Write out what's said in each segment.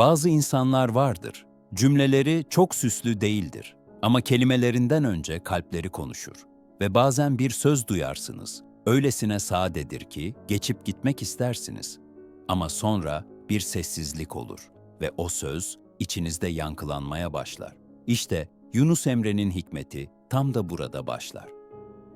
Bazı insanlar vardır. Cümleleri çok süslü değildir ama kelimelerinden önce kalpleri konuşur. Ve bazen bir söz duyarsınız. Öylesine sadedir ki geçip gitmek istersiniz. Ama sonra bir sessizlik olur ve o söz içinizde yankılanmaya başlar. İşte Yunus Emre'nin hikmeti tam da burada başlar.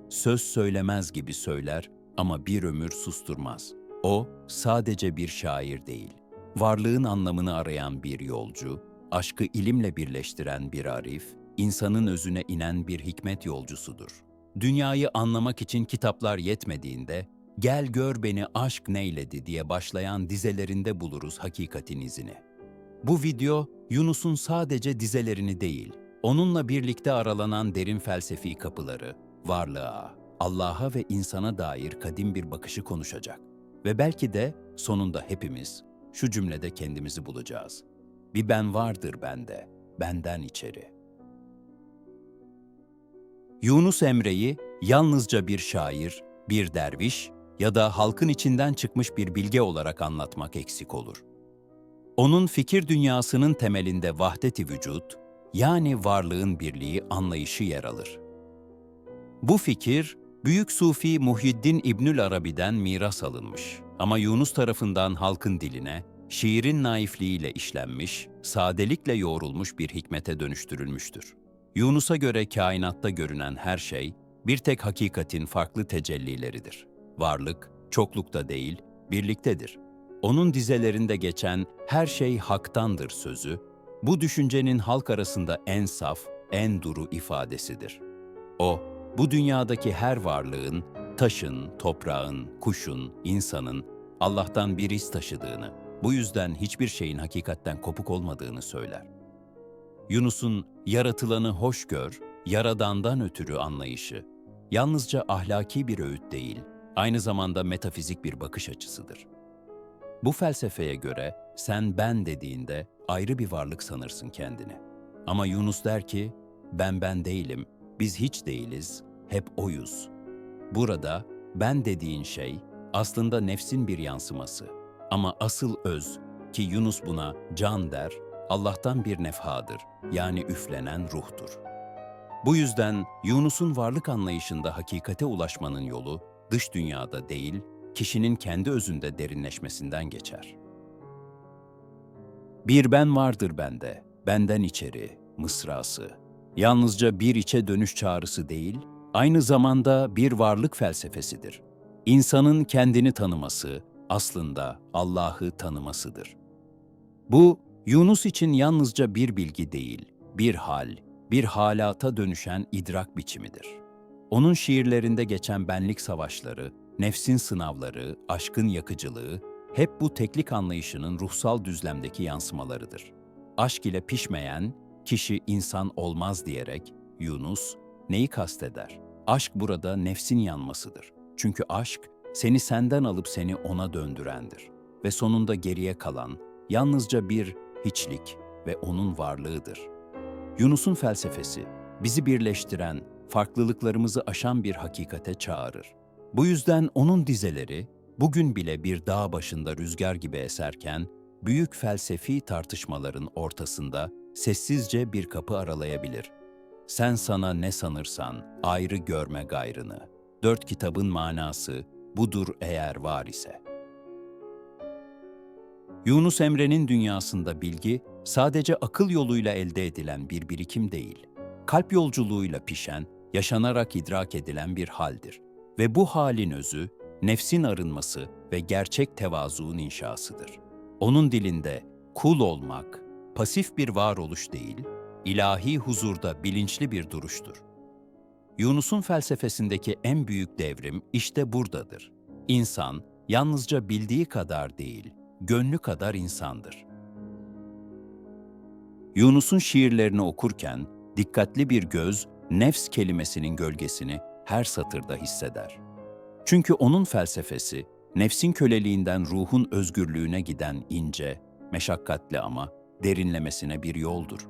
Söz söylemez gibi söyler ama bir ömür susturmaz. O sadece bir şair değil, varlığın anlamını arayan bir yolcu, aşkı ilimle birleştiren bir arif, insanın özüne inen bir hikmet yolcusudur. Dünyayı anlamak için kitaplar yetmediğinde, gel gör beni aşk neyledi diye başlayan dizelerinde buluruz hakikatin izini. Bu video, Yunus'un sadece dizelerini değil, onunla birlikte aralanan derin felsefi kapıları, varlığa, Allah'a ve insana dair kadim bir bakışı konuşacak. Ve belki de sonunda hepimiz şu cümlede kendimizi bulacağız. Bir ben vardır bende, benden içeri. Yunus Emre'yi yalnızca bir şair, bir derviş ya da halkın içinden çıkmış bir bilge olarak anlatmak eksik olur. Onun fikir dünyasının temelinde vahdeti vücut, yani varlığın birliği anlayışı yer alır. Bu fikir, Büyük Sufi Muhyiddin İbnül Arabi'den miras alınmış ama Yunus tarafından halkın diline, şiirin naifliğiyle işlenmiş, sadelikle yoğrulmuş bir hikmete dönüştürülmüştür. Yunus'a göre kainatta görünen her şey, bir tek hakikatin farklı tecellileridir. Varlık, çoklukta değil, birliktedir. Onun dizelerinde geçen her şey haktandır sözü, bu düşüncenin halk arasında en saf, en duru ifadesidir. O, bu dünyadaki her varlığın, taşın, toprağın, kuşun, insanın Allah'tan bir iz taşıdığını, bu yüzden hiçbir şeyin hakikatten kopuk olmadığını söyler. Yunus'un yaratılanı hoş gör, yaradandan ötürü anlayışı, yalnızca ahlaki bir öğüt değil, aynı zamanda metafizik bir bakış açısıdır. Bu felsefeye göre sen ben dediğinde ayrı bir varlık sanırsın kendini. Ama Yunus der ki, ben ben değilim, biz hiç değiliz, hep oyuz. Burada ben dediğin şey aslında nefsin bir yansıması. Ama asıl öz ki Yunus buna can der, Allah'tan bir nefhadır, yani üflenen ruhtur. Bu yüzden Yunus'un varlık anlayışında hakikate ulaşmanın yolu dış dünyada değil, kişinin kendi özünde derinleşmesinden geçer. Bir ben vardır bende, benden içeri, mısrası. Yalnızca bir içe dönüş çağrısı değil, aynı zamanda bir varlık felsefesidir. İnsanın kendini tanıması, aslında Allah'ı tanımasıdır. Bu, Yunus için yalnızca bir bilgi değil, bir hal, bir halata dönüşen idrak biçimidir. Onun şiirlerinde geçen benlik savaşları, nefsin sınavları, aşkın yakıcılığı, hep bu teklik anlayışının ruhsal düzlemdeki yansımalarıdır. Aşk ile pişmeyen, kişi insan olmaz diyerek Yunus neyi kasteder? Aşk burada nefsin yanmasıdır. Çünkü aşk seni senden alıp seni ona döndürendir ve sonunda geriye kalan yalnızca bir hiçlik ve onun varlığıdır. Yunus'un felsefesi bizi birleştiren, farklılıklarımızı aşan bir hakikate çağırır. Bu yüzden onun dizeleri bugün bile bir dağ başında rüzgar gibi eserken büyük felsefi tartışmaların ortasında sessizce bir kapı aralayabilir. Sen sana ne sanırsan ayrı görme gayrını. Dört kitabın manası budur eğer var ise. Yunus Emre'nin dünyasında bilgi sadece akıl yoluyla elde edilen bir birikim değil, kalp yolculuğuyla pişen, yaşanarak idrak edilen bir haldir. Ve bu halin özü, nefsin arınması ve gerçek tevazuun inşasıdır. Onun dilinde kul olmak, pasif bir varoluş değil, ilahi huzurda bilinçli bir duruştur. Yunus'un felsefesindeki en büyük devrim işte buradadır. İnsan yalnızca bildiği kadar değil, gönlü kadar insandır. Yunus'un şiirlerini okurken dikkatli bir göz nefs kelimesinin gölgesini her satırda hisseder. Çünkü onun felsefesi nefsin köleliğinden ruhun özgürlüğüne giden ince, meşakkatli ama derinlemesine bir yoldur.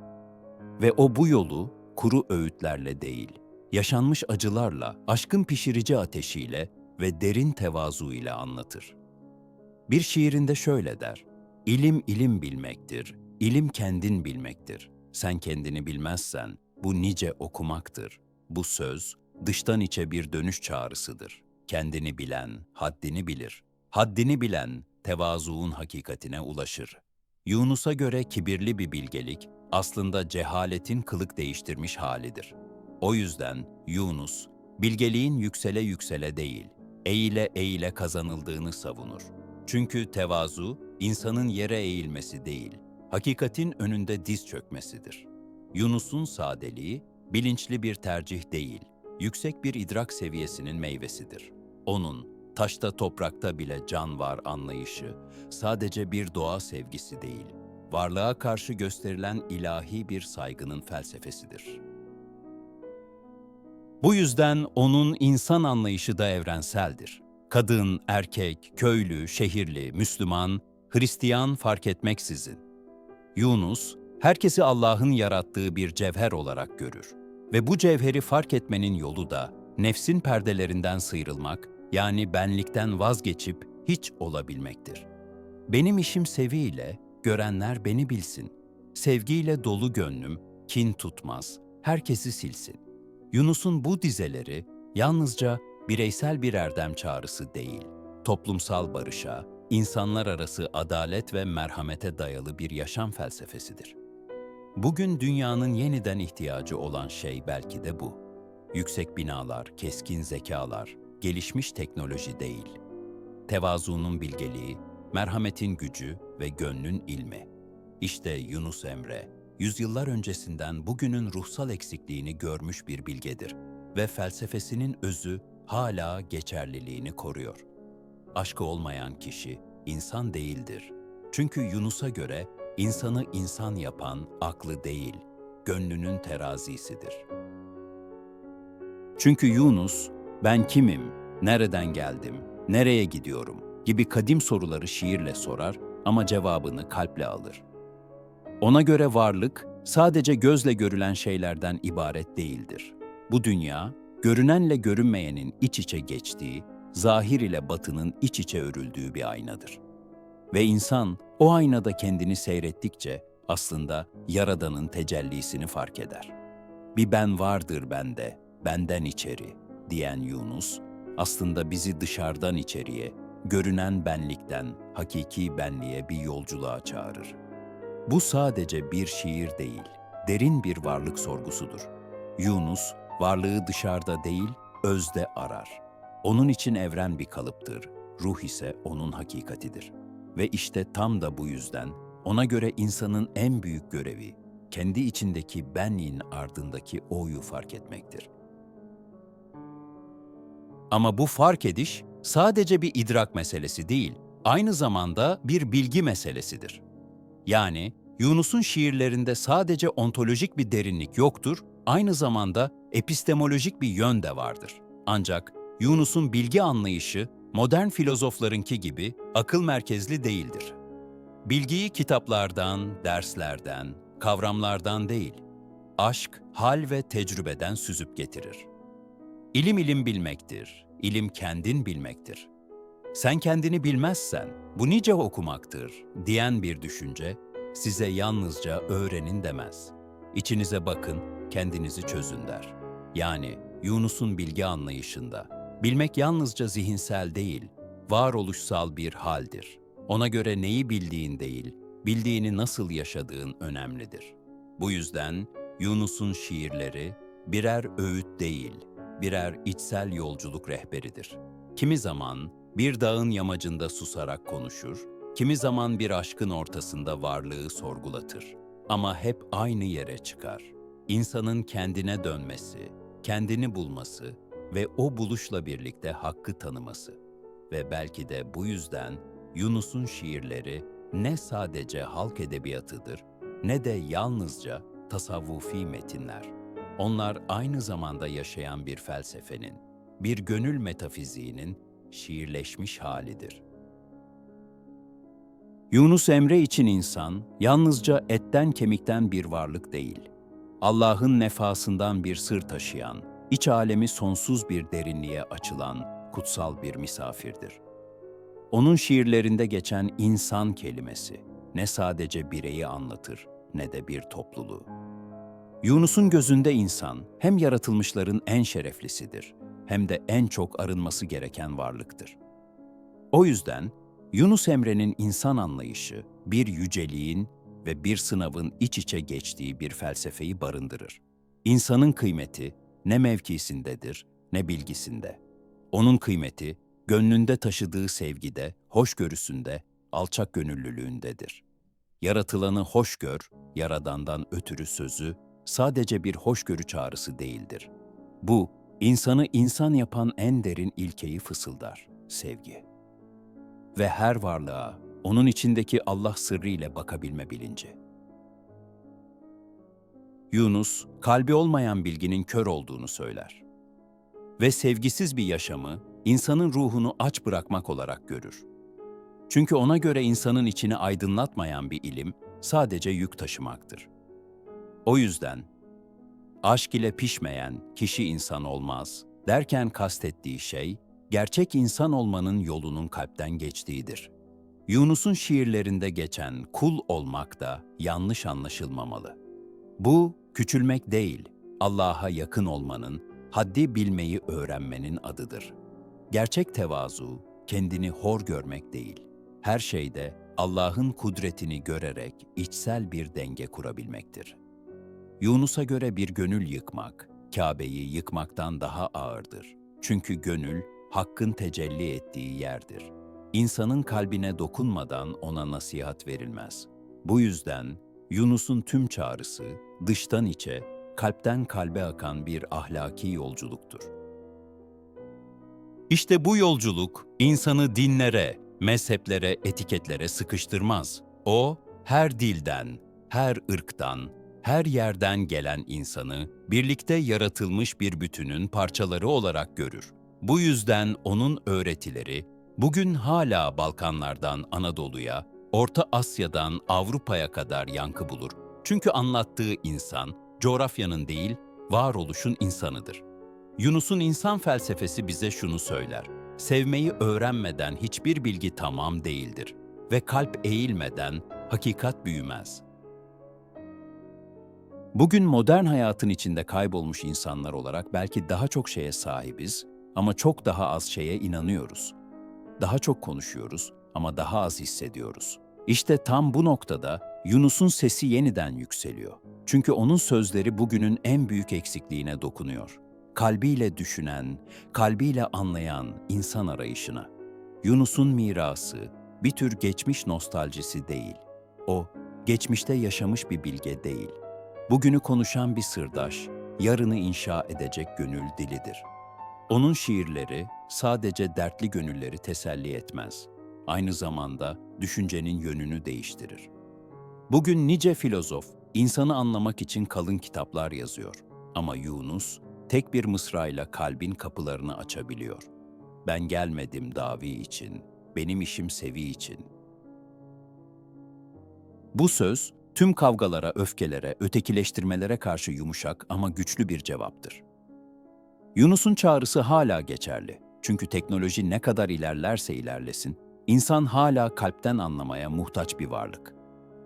Ve o bu yolu kuru öğütlerle değil, yaşanmış acılarla, aşkın pişirici ateşiyle ve derin tevazu ile anlatır. Bir şiirinde şöyle der, İlim ilim bilmektir, ilim kendin bilmektir. Sen kendini bilmezsen bu nice okumaktır. Bu söz dıştan içe bir dönüş çağrısıdır. Kendini bilen haddini bilir. Haddini bilen tevazuun hakikatine ulaşır. Yunus'a göre kibirli bir bilgelik aslında cehaletin kılık değiştirmiş halidir. O yüzden Yunus, bilgeliğin yüksele yüksele değil, eğile eğile kazanıldığını savunur. Çünkü tevazu, insanın yere eğilmesi değil, hakikatin önünde diz çökmesidir. Yunus'un sadeliği, bilinçli bir tercih değil, yüksek bir idrak seviyesinin meyvesidir. Onun, taşta toprakta bile can var anlayışı, sadece bir doğa sevgisi değil, varlığa karşı gösterilen ilahi bir saygının felsefesidir. Bu yüzden onun insan anlayışı da evrenseldir. Kadın, erkek, köylü, şehirli, Müslüman, Hristiyan fark etmeksizin. Yunus, herkesi Allah'ın yarattığı bir cevher olarak görür. Ve bu cevheri fark etmenin yolu da nefsin perdelerinden sıyrılmak, yani benlikten vazgeçip hiç olabilmektir. Benim işim seviyle, görenler beni bilsin. Sevgiyle dolu gönlüm, kin tutmaz, herkesi silsin. Yunus'un bu dizeleri yalnızca bireysel bir erdem çağrısı değil, toplumsal barışa, insanlar arası adalet ve merhamete dayalı bir yaşam felsefesidir. Bugün dünyanın yeniden ihtiyacı olan şey belki de bu. Yüksek binalar, keskin zekalar, gelişmiş teknoloji değil. Tevazunun bilgeliği, merhametin gücü ve gönlün ilmi. İşte Yunus Emre, yüzyıllar öncesinden bugünün ruhsal eksikliğini görmüş bir bilgedir ve felsefesinin özü hala geçerliliğini koruyor. Aşkı olmayan kişi insan değildir. Çünkü Yunus'a göre insanı insan yapan aklı değil, gönlünün terazisidir. Çünkü Yunus, ben kimim, nereden geldim, nereye gidiyorum gibi kadim soruları şiirle sorar ama cevabını kalple alır. Ona göre varlık sadece gözle görülen şeylerden ibaret değildir. Bu dünya, görünenle görünmeyenin iç içe geçtiği, zahir ile batının iç içe örüldüğü bir aynadır. Ve insan o aynada kendini seyrettikçe aslında Yaradan'ın tecellisini fark eder. Bir ben vardır bende, benden içeri diyen Yunus, aslında bizi dışarıdan içeriye, görünen benlikten hakiki benliğe bir yolculuğa çağırır. Bu sadece bir şiir değil, derin bir varlık sorgusudur. Yunus, varlığı dışarıda değil, özde arar. Onun için evren bir kalıptır, ruh ise onun hakikatidir. Ve işte tam da bu yüzden ona göre insanın en büyük görevi, kendi içindeki benliğin ardındaki o'yu fark etmektir. Ama bu fark ediş sadece bir idrak meselesi değil, aynı zamanda bir bilgi meselesidir. Yani Yunus'un şiirlerinde sadece ontolojik bir derinlik yoktur, aynı zamanda epistemolojik bir yön de vardır. Ancak Yunus'un bilgi anlayışı modern filozoflarınki gibi akıl merkezli değildir. Bilgiyi kitaplardan, derslerden, kavramlardan değil, aşk, hal ve tecrübeden süzüp getirir. İlim ilim bilmektir, ilim kendin bilmektir. Sen kendini bilmezsen bu nice okumaktır diyen bir düşünce size yalnızca öğrenin demez. İçinize bakın, kendinizi çözün der. Yani Yunus'un bilgi anlayışında bilmek yalnızca zihinsel değil, varoluşsal bir haldir. Ona göre neyi bildiğin değil, bildiğini nasıl yaşadığın önemlidir. Bu yüzden Yunus'un şiirleri birer öğüt değil, birer içsel yolculuk rehberidir. Kimi zaman bir dağın yamacında susarak konuşur, kimi zaman bir aşkın ortasında varlığı sorgulatır. Ama hep aynı yere çıkar. İnsanın kendine dönmesi, kendini bulması ve o buluşla birlikte hakkı tanıması. Ve belki de bu yüzden Yunus'un şiirleri ne sadece halk edebiyatıdır ne de yalnızca tasavvufi metinler. Onlar aynı zamanda yaşayan bir felsefenin, bir gönül metafiziğinin şiirleşmiş halidir. Yunus Emre için insan yalnızca etten kemikten bir varlık değil. Allah'ın nefasından bir sır taşıyan, iç alemi sonsuz bir derinliğe açılan kutsal bir misafirdir. Onun şiirlerinde geçen insan kelimesi, ne sadece bireyi anlatır ne de bir topluluğu. Yunus'un gözünde insan hem yaratılmışların en şereflisidir hem de en çok arınması gereken varlıktır. O yüzden Yunus Emre'nin insan anlayışı bir yüceliğin ve bir sınavın iç içe geçtiği bir felsefeyi barındırır. İnsanın kıymeti ne mevkisindedir ne bilgisinde. Onun kıymeti gönlünde taşıdığı sevgide, hoşgörüsünde, alçak gönüllülüğündedir. Yaratılanı hoş gör, yaradandan ötürü sözü sadece bir hoşgörü çağrısı değildir. Bu, insanı insan yapan en derin ilkeyi fısıldar, sevgi. Ve her varlığa, onun içindeki Allah sırrı ile bakabilme bilinci. Yunus, kalbi olmayan bilginin kör olduğunu söyler. Ve sevgisiz bir yaşamı, insanın ruhunu aç bırakmak olarak görür. Çünkü ona göre insanın içini aydınlatmayan bir ilim, sadece yük taşımaktır. O yüzden, aşk ile pişmeyen kişi insan olmaz derken kastettiği şey, gerçek insan olmanın yolunun kalpten geçtiğidir. Yunus'un şiirlerinde geçen kul olmak da yanlış anlaşılmamalı. Bu, küçülmek değil, Allah'a yakın olmanın, haddi bilmeyi öğrenmenin adıdır. Gerçek tevazu, kendini hor görmek değil, her şeyde Allah'ın kudretini görerek içsel bir denge kurabilmektir. Yunus'a göre bir gönül yıkmak, Kabe'yi yıkmaktan daha ağırdır. Çünkü gönül, Hakk'ın tecelli ettiği yerdir. İnsanın kalbine dokunmadan ona nasihat verilmez. Bu yüzden Yunus'un tüm çağrısı, dıştan içe, kalpten kalbe akan bir ahlaki yolculuktur. İşte bu yolculuk insanı dinlere, mezheplere, etiketlere sıkıştırmaz. O, her dilden, her ırktan, her yerden gelen insanı birlikte yaratılmış bir bütünün parçaları olarak görür. Bu yüzden onun öğretileri bugün hala Balkanlardan Anadolu'ya, Orta Asya'dan Avrupa'ya kadar yankı bulur. Çünkü anlattığı insan coğrafyanın değil, varoluşun insanıdır. Yunus'un insan felsefesi bize şunu söyler. Sevmeyi öğrenmeden hiçbir bilgi tamam değildir ve kalp eğilmeden hakikat büyümez. Bugün modern hayatın içinde kaybolmuş insanlar olarak belki daha çok şeye sahibiz ama çok daha az şeye inanıyoruz. Daha çok konuşuyoruz ama daha az hissediyoruz. İşte tam bu noktada Yunus'un sesi yeniden yükseliyor. Çünkü onun sözleri bugünün en büyük eksikliğine dokunuyor. Kalbiyle düşünen, kalbiyle anlayan insan arayışına. Yunus'un mirası bir tür geçmiş nostaljisi değil. O, geçmişte yaşamış bir bilge değil. Bugünü konuşan bir sırdaş, yarını inşa edecek gönül dilidir. Onun şiirleri sadece dertli gönülleri teselli etmez. Aynı zamanda düşüncenin yönünü değiştirir. Bugün nice filozof insanı anlamak için kalın kitaplar yazıyor. Ama Yunus tek bir mısrayla kalbin kapılarını açabiliyor. Ben gelmedim davi için, benim işim sevi için. Bu söz tüm kavgalara, öfkelere, ötekileştirmelere karşı yumuşak ama güçlü bir cevaptır. Yunus'un çağrısı hala geçerli. Çünkü teknoloji ne kadar ilerlerse ilerlesin, insan hala kalpten anlamaya muhtaç bir varlık.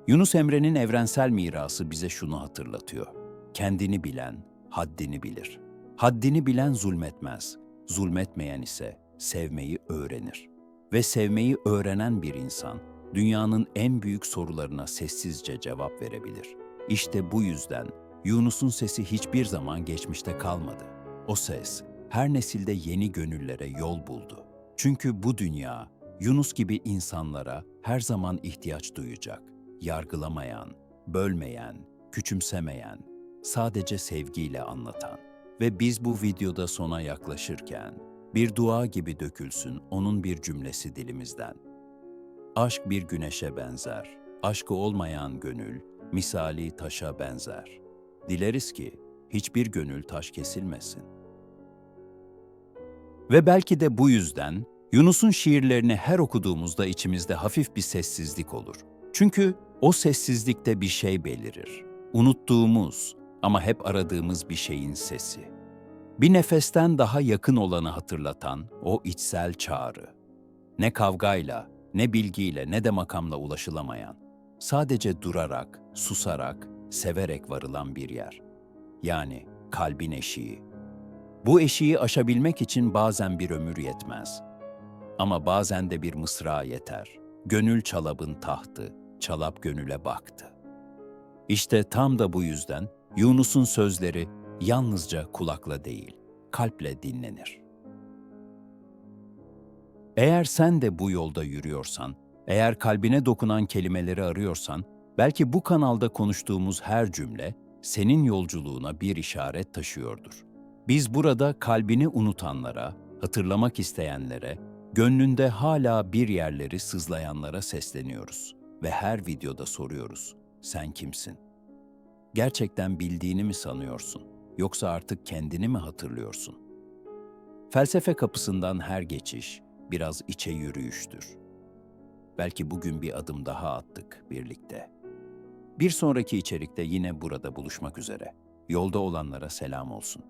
Yunus Emre'nin evrensel mirası bize şunu hatırlatıyor. Kendini bilen, haddini bilir. Haddini bilen zulmetmez, zulmetmeyen ise sevmeyi öğrenir. Ve sevmeyi öğrenen bir insan, dünyanın en büyük sorularına sessizce cevap verebilir. İşte bu yüzden Yunus'un sesi hiçbir zaman geçmişte kalmadı. O ses her nesilde yeni gönüllere yol buldu. Çünkü bu dünya Yunus gibi insanlara her zaman ihtiyaç duyacak. Yargılamayan, bölmeyen, küçümsemeyen, sadece sevgiyle anlatan. Ve biz bu videoda sona yaklaşırken bir dua gibi dökülsün onun bir cümlesi dilimizden. Aşk bir güneşe benzer, aşkı olmayan gönül misali taşa benzer. Dileriz ki hiçbir gönül taş kesilmesin. Ve belki de bu yüzden Yunus'un şiirlerini her okuduğumuzda içimizde hafif bir sessizlik olur. Çünkü o sessizlikte bir şey belirir. Unuttuğumuz ama hep aradığımız bir şeyin sesi. Bir nefesten daha yakın olanı hatırlatan o içsel çağrı. Ne kavgayla, ne bilgiyle, ne de makamla ulaşılamayan. sadece durarak, susarak, severek varılan bir yer. Yani kalbin eşiği. Bu eşiği aşabilmek için bazen bir ömür yetmez. Ama bazen de bir mısra yeter. Gönül çalabın tahtı, çalap gönüle baktı. İşte tam da bu yüzden Yunus'un sözleri yalnızca kulakla değil, kalple dinlenir. Eğer sen de bu yolda yürüyorsan, eğer kalbine dokunan kelimeleri arıyorsan, belki bu kanalda konuştuğumuz her cümle senin yolculuğuna bir işaret taşıyordur. Biz burada kalbini unutanlara, hatırlamak isteyenlere, gönlünde hala bir yerleri sızlayanlara sesleniyoruz ve her videoda soruyoruz. Sen kimsin? Gerçekten bildiğini mi sanıyorsun? Yoksa artık kendini mi hatırlıyorsun? Felsefe kapısından her geçiş biraz içe yürüyüştür. Belki bugün bir adım daha attık birlikte. Bir sonraki içerikte yine burada buluşmak üzere. Yolda olanlara selam olsun.